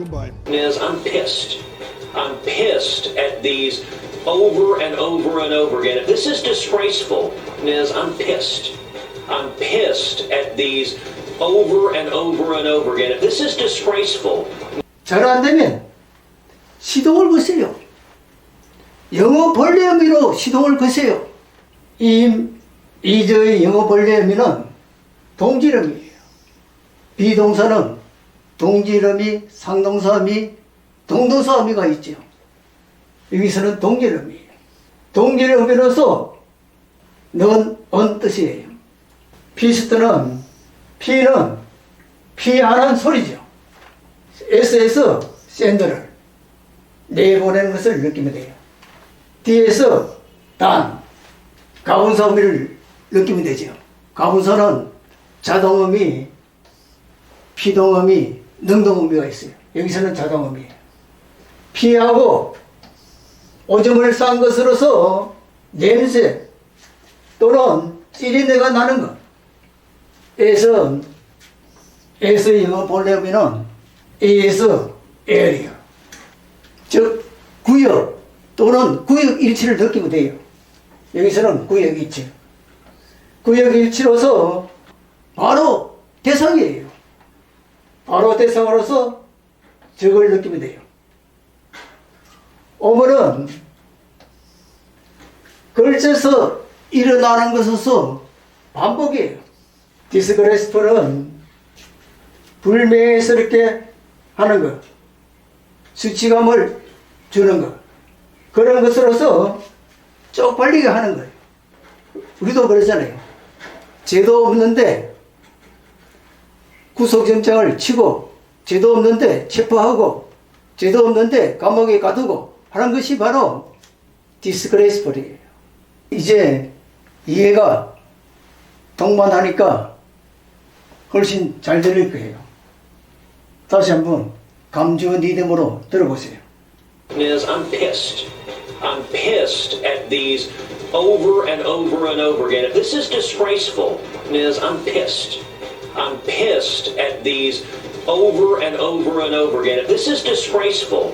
Goodbye. is I'm pissed. I'm pissed at these over and over and over again. If this is disgraceful, is I'm pissed. I'm pissed at these over and over and over again. If this is disgraceful, 잘 안 되면 시동을 거세요. 영어 본래 의미로 시동을 거세요. 이, 이저의 영어 본래 의미는 동질음이에요. 비동사는 동질음이, 상동사음이, 동동사음이가 있죠. 여기서는 동질음이에요. 동질음이로서 넌, 언 뜻이에요. 피스트는, 피는 피하는 소리죠. S에서 샌드를 내보내는 것을 느끼면 돼요. D에서 단, 의미를 느끼면 되죠. 가분사는 자동음이, 피동음이, 능동음이가 있어요. 여기서는 자동음이에요. 피하고 오줌을 싼 것으로서 냄새 또는 찌린내가 나는 것. 에서 에서의 영어 본래 의미는 A에서 area 즉 구역 또는 구역 일치를 느끼면 돼요. 여기서는 구역 일치. 구역 일치로서 바로 대상이에요. 바로 대상으로서 적을 느끼면 돼요. 오늘은 글쎄서 일어나는 것으로서 반복이에요. 디스그레스프는 불명예스럽게 하는 것, 수치감을 주는 것, 그런 것으로서 쪽팔리게 하는 거예요. 우리도 그러잖아요. 죄도 없는데 구속영장을 치고, 죄도 없는데 체포하고, 죄도 없는데 감옥에 가두고 하는 것이 바로 디스그레이스풀이에요. 이제 이해가 동반하니까 훨씬 잘 들릴 거예요. 다시 한번 감주 리듬으로 들어보세요. is I'm pissed. I'm pissed at these over and over and over again. If this is disgraceful, is I'm pissed. I'm pissed at these over and over and over again. This is disgraceful,